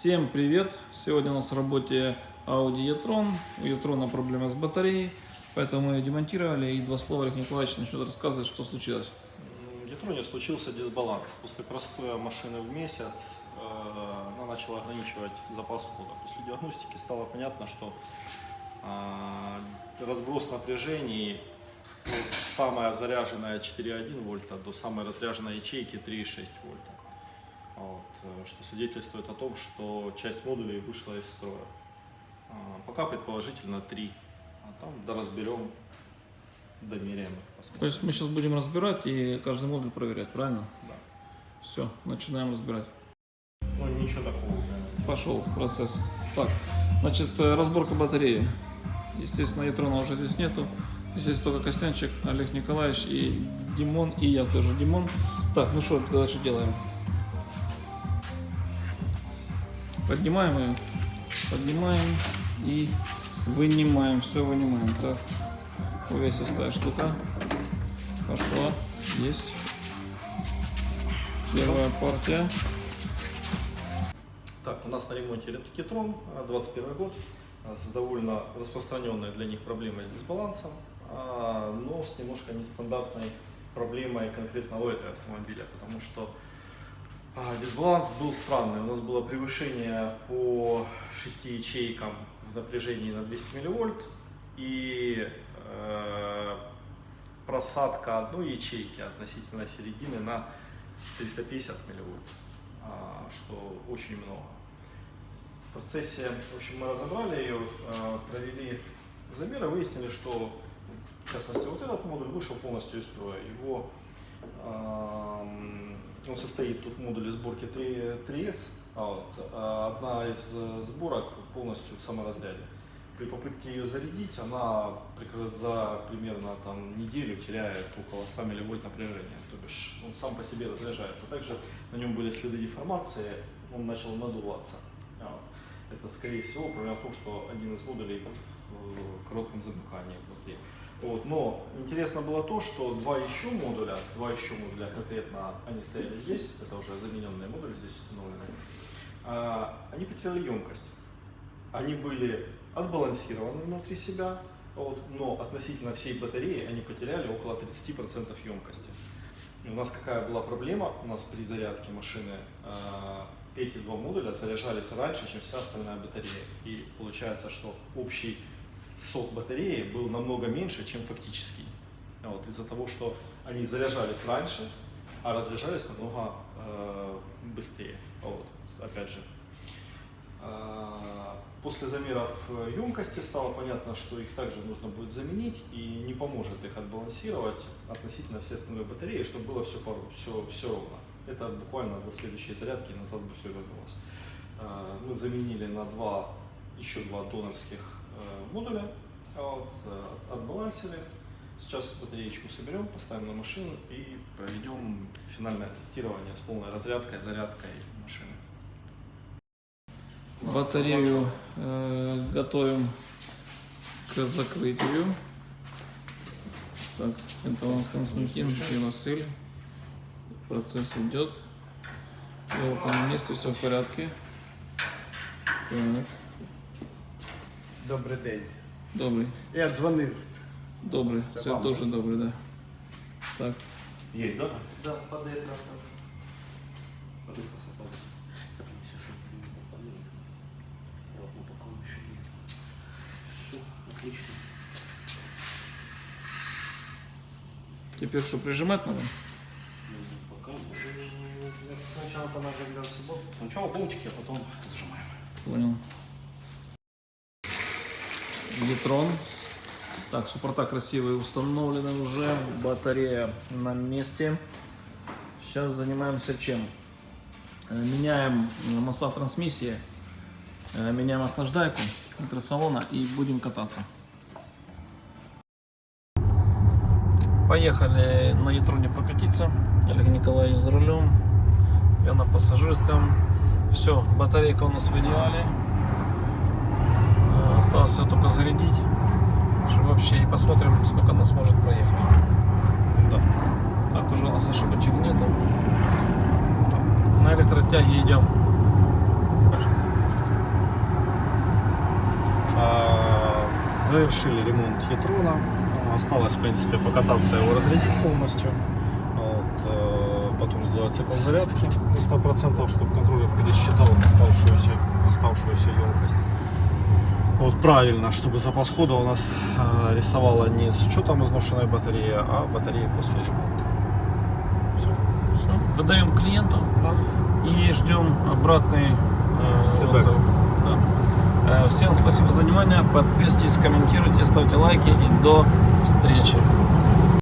Всем привет! Сегодня у нас в работе Audi e-tron. У e-tron проблема с батареей, поэтому мы ее демонтировали. И два слова Олег Николаевич начнет рассказывать, что случилось. В Детроне случился дисбаланс. После простоя машины в месяц э, она начала ограничивать запас хода. После диагностики стало понятно, что э, разброс напряжений самая заряженная 4,1 вольта до самой разряженной ячейки 3,6 вольта. Вот, э, что свидетельствует о том, что часть модулей вышла из строя. А, Пока предположительно 3. А там доразберем, домеряем их, посмотрим. То есть мы сейчас будем разбирать и каждый модуль проверять, правильно? Да. Все, начинаем разбирать. Ну, ничего такого. наверное. Пошел процесс. Так, значит, э, разборка батареи. Естественно, Ятрона уже здесь нету. Здесь есть только Костянчик, Олег Николаевич и Димон, и я тоже Димон. Так, ну что дальше делаем? Поднимаем ее, поднимаем и вынимаем, все вынимаем. Так, увесистая штука. Пошла, есть. Первая партия. Так, у нас на ремонте Ретукетрон, 21 год, а, с довольно распространенной для них проблемой с дисбалансом, а, но с немножко нестандартной проблемой конкретно у этого автомобиля, потому что а, дисбаланс был странный. У нас было превышение по 6 ячейкам в напряжении на 200 милливольт и э, просадка одной ячейки относительно середины на 350 милливольт, а, что очень много. В процессе, в общем, мы разобрали ее, э, провели замеры, выяснили, что, в частности, вот этот модуль вышел полностью из строя. Его, эм, он состоит, тут модули сборки 3, 3S, а вот, а одна из э, сборок полностью в саморазряде. При попытке ее зарядить, она за примерно там, неделю теряет около 100 милливольт напряжения. То бишь он сам по себе разряжается. Также на нем были следы деформации, он начал надуваться. Это, скорее всего, в том, что один из модулей в, в коротком замыкании внутри. Вот. Но интересно было то, что два еще модуля, два еще модуля, конкретно они стояли здесь, это уже замененные модули здесь установлены, а, они потеряли емкость. Они были отбалансированы внутри себя, вот, но относительно всей батареи они потеряли около 30% емкости. У нас какая была проблема? У нас при зарядке машины э, эти два модуля заряжались раньше, чем вся остальная батарея. И получается, что общий сок батареи был намного меньше, чем фактический. Вот, из-за того, что они заряжались раньше, а разряжались намного э, быстрее. Вот, опять же. А, После замеров э, емкости стало понятно, что их также нужно будет заменить и не поможет их отбалансировать относительно всей остальной батареи, чтобы было все, все, все ровно. Это буквально до следующей зарядки назад бы все вернулось. А, Мы заменили на два, еще два донорских э, модуля, вот, э, отбалансили. Сейчас батареечку соберем, поставим на машину и проведем финальное тестирование с полной разрядкой, зарядкой машины. Батарею э, готовим к закрытию. Так, это у нас Константин и Василь. Процесс идет. Елка на месте, все в порядке. Так, Добрий день. добрий, Я дзвонив. добрий. Це Це вам. дуже добре, да. Так, Есть, да? Да, подаєте. Все, отлично. теперь что, прижимать надо? Ну, Пока Спочатку понадо для собою. Сначала болтики, а потом зажимаем. Понял. Етрон. Так, суппорта красивые установлены уже. Батарея на месте. Сейчас занимаемся чем? Э, Меняем э, масла в трансмиссии. э, Меняем охлаждайку микросалона и будем кататься. Поехали на Ятроне прокатиться. Олег Николаевич за рулем. Я на пассажирском. Все, батарейка у нас в идеале. Э, Осталось все только зарядить. Что вообще и посмотрим, сколько она сможет проехать. Да. Так, уже у нас ошибочек нету. На электротяге идем. Завершили ремонт Етрона. Осталось, в принципе, покататься его разрядить полностью. Вот, э, потом сделать цикл зарядки до 100%, чтобы контроллер пересчитал оставшуюся, оставшуюся емкость. Вот правильно, чтобы запас хода у нас э, рисовала не с учетом изношенной батареи, а батареи после ремонта. Все. Все, выдаем клиенту Да. и ждем обратный э, отзыв. Да. Э, Всем спасибо за внимание. Подписывайтесь, комментируйте, ставьте лайки и до встречи.